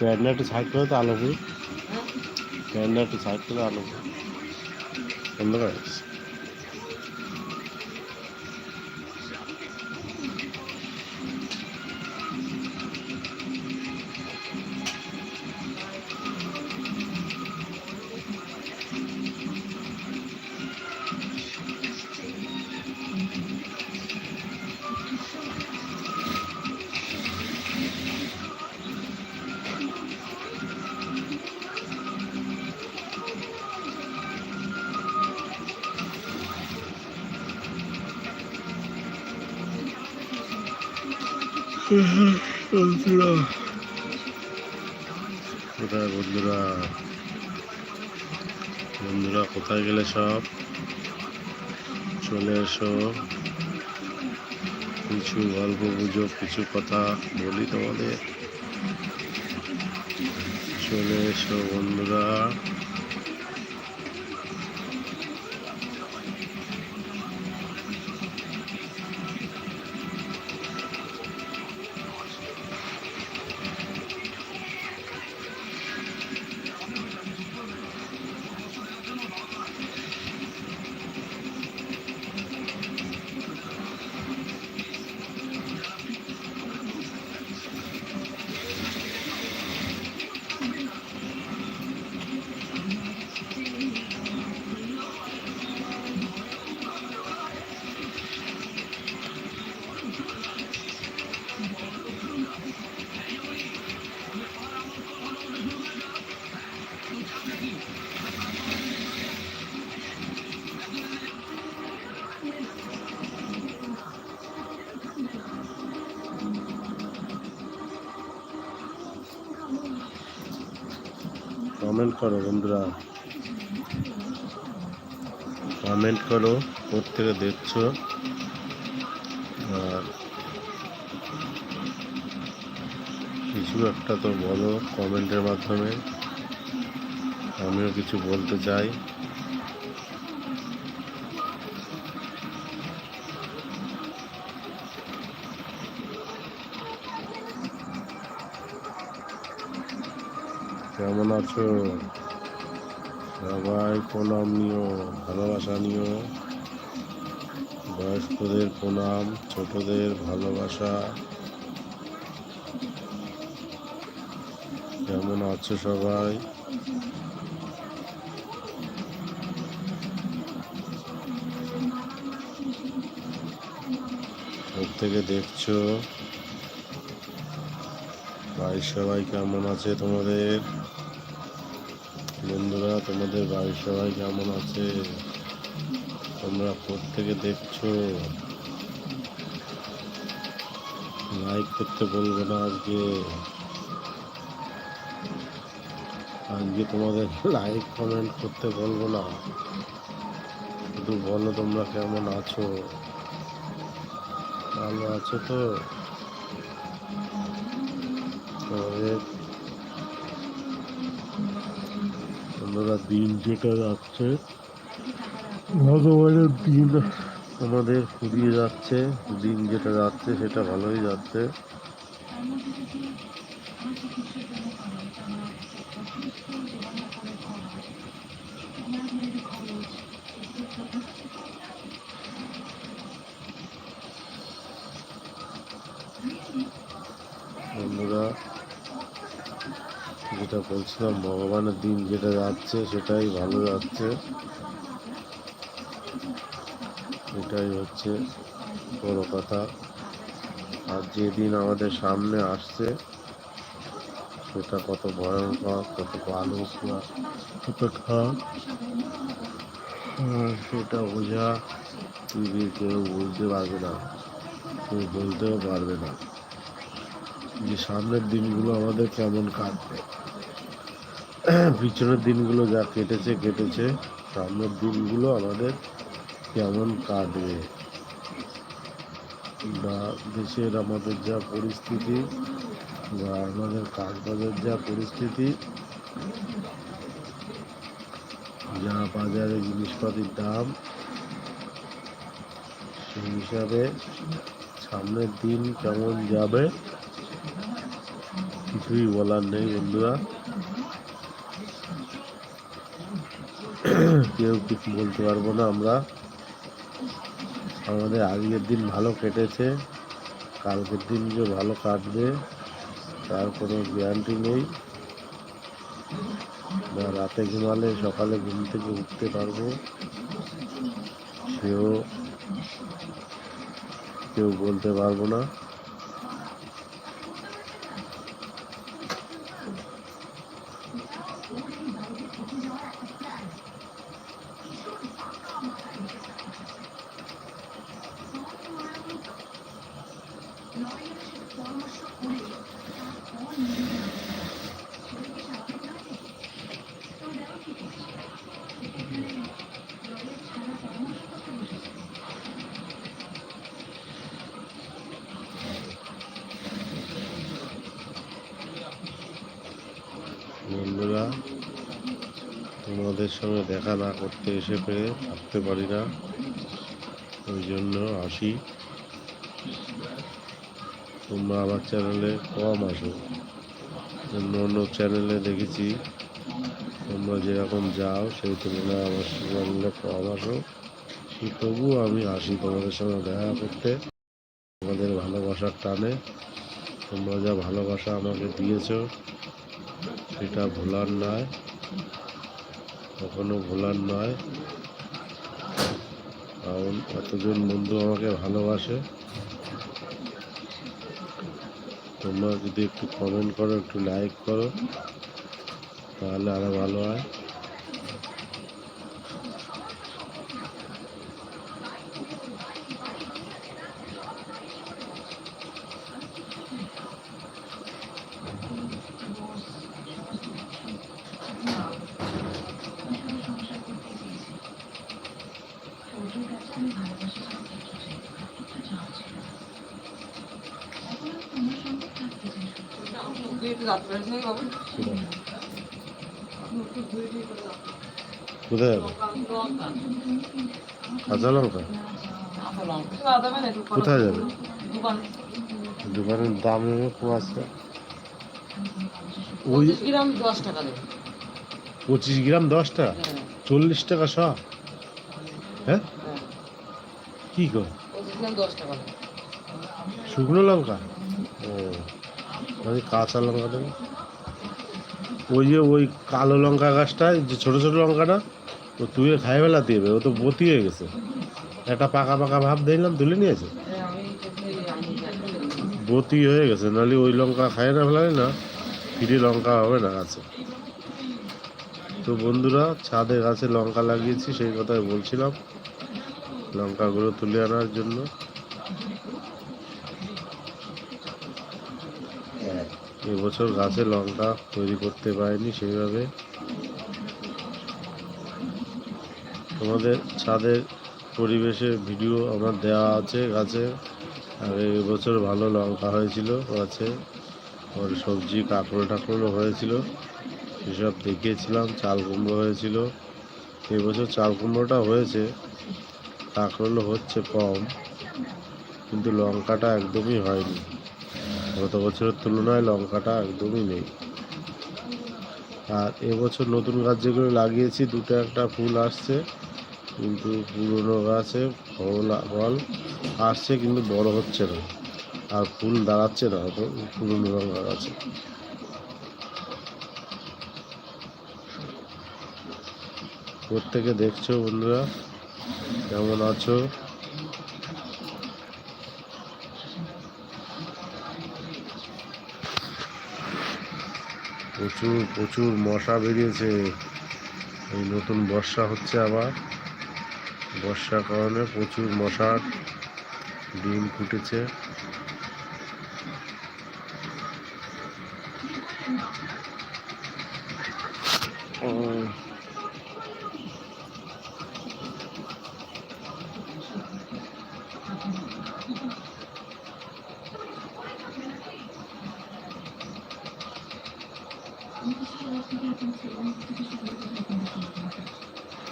Panda একটু side করে তো আলো। প্যান্ডা একটু সাইড করে আলো। বন্ধ বন্ধুরা কোথায় বন্ধুরা? বন্ধুরা, কোথায় গেলে সব? চলে এসো। কিছু গল্প গুজব, কিছু কথা বলি তোমাদের। চলে এসো বন্ধুরা। কমেন্ট করো, বন্ধুরা। কমেন্ট করো প্রত্যেকে দেখছ। আর কিছু একটা তো বলো কমেন্টের মাধ্যমে। আমিও কিছু বলতে চাই। কেমন আছো? সবাই প্রণাম নিও, ভালোবাসা নিও। বয়স্কদের প্রণাম, ছোটদের ভালোবাসা। কেমন আছো সবাই? থেকে দেখছ? বাড়ির সবাই কেমন আছে তোমাদের? বন্ধুরা, তোমাদের বাড়ির সবাই কেমন আছে? তোমরা থেকে দেখছ? লাইক করতে বলব না আজকে। আজকে তোমাদের লাইক কমেন্ট করতে বলব না। শুধু বলো তোমরা কেমন আছো? ভালো আছো তো? তোমাদের বন্ধুরা দিন যেটা যাচ্ছে ভগবানের দিন। আমাদের ফুরিয়ে যাচ্ছে দিন যেটা যাচ্ছে সেটা ভালোই যাচ্ছে বন্ধুরা যেটা বলছিলাম, ভগবানের দিন যেটা যাচ্ছে সেটাই ভালো যাচ্ছে। এটাই হচ্ছে বড় কথা। আর যেদিন আমাদের সামনে আসছে, সেটা কত ভয়ঙ্কর, কত আলো কত সেটা বোঝা টিভি কেউ বুঝতে পারবে না, কেউ বলতেও পারবে না যে সামনের দিনগুলো আমাদের কেমন কাটবে। পিছনের দিনগুলো যা কেটেছে কেটেছে, সামনের দিনগুলো আমাদের কেমন কাটবে? বা দেশের আমাদের যা পরিস্থিতি বা আমাদের কাজবাজের যা পরিস্থিতি, যা বাজারে জিনিসপাতির দাম, সেই হিসাবে সামনের দিন কেমন যাবে কিছুই বলার নেই বন্ধুরা। কেউ কিছু বলতে পারব না আমরা। আমাদের আজকের দিন ভালো কেটেছে, কালকের দিন যে ভালো কাটবে, তার কোনো গ্যারান্টি নেই। বা রাতে ঘুমালে সকালে ঘুম থেকে উঠতে পারব। সেও কেউ বলতে পারব না। বন্ধুরা তোমাদের সঙ্গে দেখা না করতে এসে পেরে থাকতে পারি না। ওই জন্য আসি। তোমরা আমার চ্যানেলে কম আসো। অন্য অন্য চ্যানেলে দেখেছি। তোমরা যেরকম যাও, সেই তুলনায় আমার চ্যানেলে কম আসো। তবুও আমি আসি তোমাদের সঙ্গে দেখা করতে। তোমাদের ভালোবাসার টানে তোমরা যা ভালোবাসা আমাকে দিয়েছ, সেটা ভোলার নয়, কখনো ভোলার নয়। কারণ এতজন বন্ধু আমাকে ভালোবাসে। তোমরা যদি একটু কমেন্ট করো একটু লাইক করো তাহলে আরও ভালো হয়। কোথায় যাবে? কাঁচা লঙ্কা কোথায় যাবে? দোকানের দাম খুব আসছে ওই পঁচিশ গ্রাম দশ টাকা পঁচিশ গ্রাম দশ হ্যাঁ, চল্লিশ টাকা শ হ্যাঁ। কি কর শুকনো লঙ্কা? ও। আমি কাঁচা লঙ্কা ওই যে ওই কালো লঙ্কা গাছটায় যে ছোটো ছোটো লঙ্কাটা, ও তুই খাই বেলা দেবে ও তো বতি হয়ে গেছে। একটা পাকা পাকা ভাব দেখলাম তুলে নিয়েছে। বতি হয়ে গেছে, নাহলে ওই লঙ্কা খায় না ফেলালে না, ফিরে লঙ্কা হবে না গাছে। তো বন্ধুরা, ছাদে গাছে লঙ্কা লাগিয়েছি, সেই কথাই বলছিলাম, লঙ্কাগুলো তুলে আনার জন্য। এবছর গাছে লঙ্কা তৈরি করতে পারিনি সেইভাবে। তোমাদের ছাদের পরিবেশে ভিডিও আমার দেওয়া আছে গাছে। আর এবছর ভালো লঙ্কা হয়েছিল গাছে। ওর সবজি কাঁকড়ো টাকড়ো হয়েছিল। সেসব দেখিয়েছিলাম, চাল কুমড়ো হয়েছিল। এবছর চাল কুমড়োটা হয়েছে কাঁকরোল হচ্ছে কম, কিন্তু লঙ্কাটা একদমই হয়নি। গত বছরের তুলনায় লঙ্কাটা একদমই নেই। আর এবছর নতুন গাছ যেগুলো লাগিয়েছি, দুটো একটা ফুল আসছে, কিন্তু পুরনো গাছে ফল ফল আসছে কিন্তু বড় হচ্ছে না। আর ফুল দাঁড়াচ্ছে না অত পুরনো লঙ্কা গাছে। প্রত্যেকে দেখছ বন্ধুরা, কেমন আছো? প্রচুর প্রচুর মশা বেরিয়েছে। এই নতুন বর্ষা হচ্ছে আবার। বর্ষার কারণে প্রচুর মশার ডিম ফুটেছে।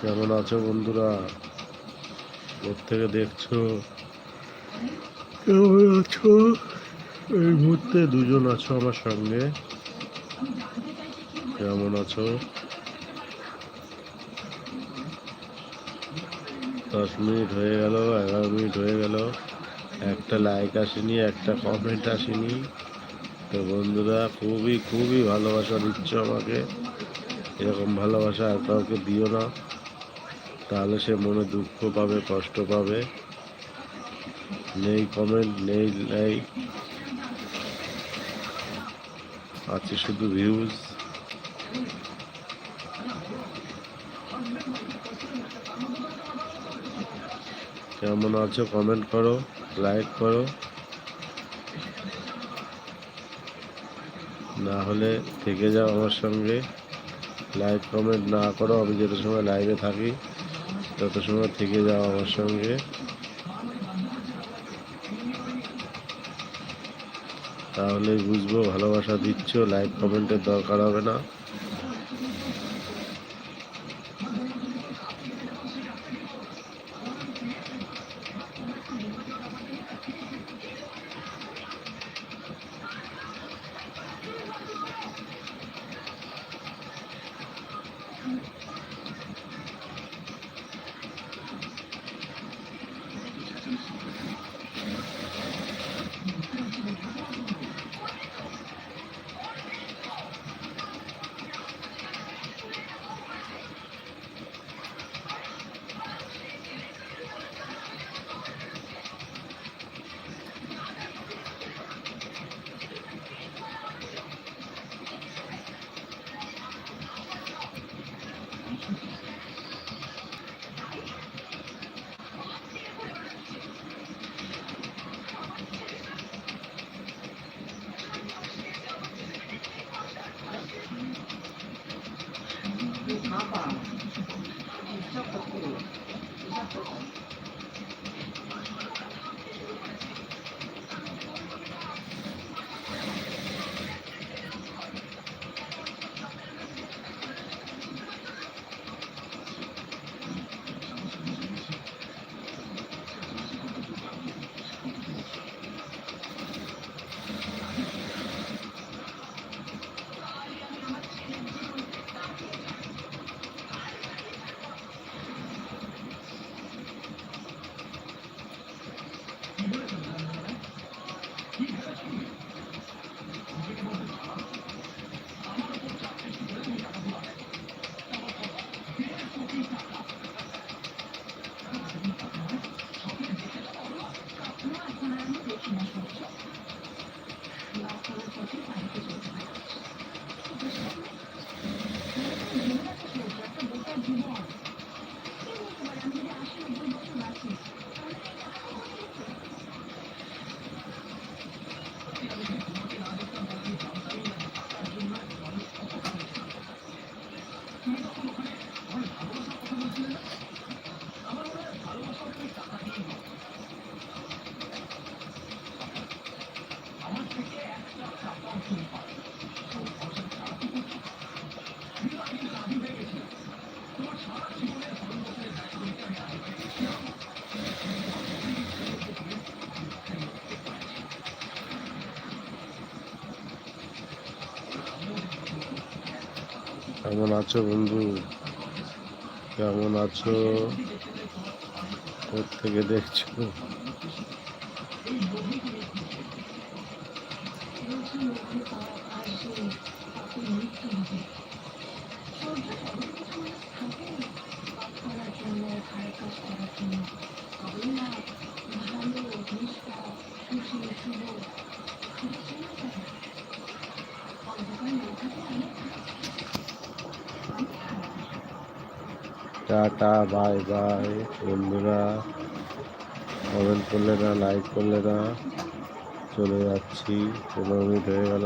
কেমন আছো বন্ধুরা? ওর থেকে দেখছ? কেমন আছো? এই মুহূর্তে দুজন আছো আমার সঙ্গে। কেমন আছো? দশ মিনিট হয়ে গেল এগারো মিনিট হয়ে গেল। একটা লাইক আসেনি একটা কমেন্ট আসেনি। তো বন্ধুরা খুবই খুবই ভালোবাসা দিচ্ছ আমাকে। এরকম ভালোবাসা আর কাউকে দিও না, তাহলে সে মনে দুঃখ পাবে, কষ্ট পাবে। নেই কমেন্ট নেই লাইক আছে শুধু ভিউজ কেমন আছো কমেন্ট করো লাইক করো। না হলে থেকে যাও আমার সঙ্গে। লাইক কমেন্ট না করো আমি যত সময় লাইভে থাকি, তত সময় থেকে যাও আমার সঙ্গে। তাহলে বুঝব, ভালোবাসা দিচ্ছ, লাইভ কমেন্টের দরকার হবে না। কেমন আছো বন্ধু? কেমন আছো? থেকে দেখছ? টাটা, বাই বাই বন্ধুরা। কমেন্ট করলে না লাইক করলে না। চলে যাচ্ছি, পনেরো মিনিট হয়ে গেল।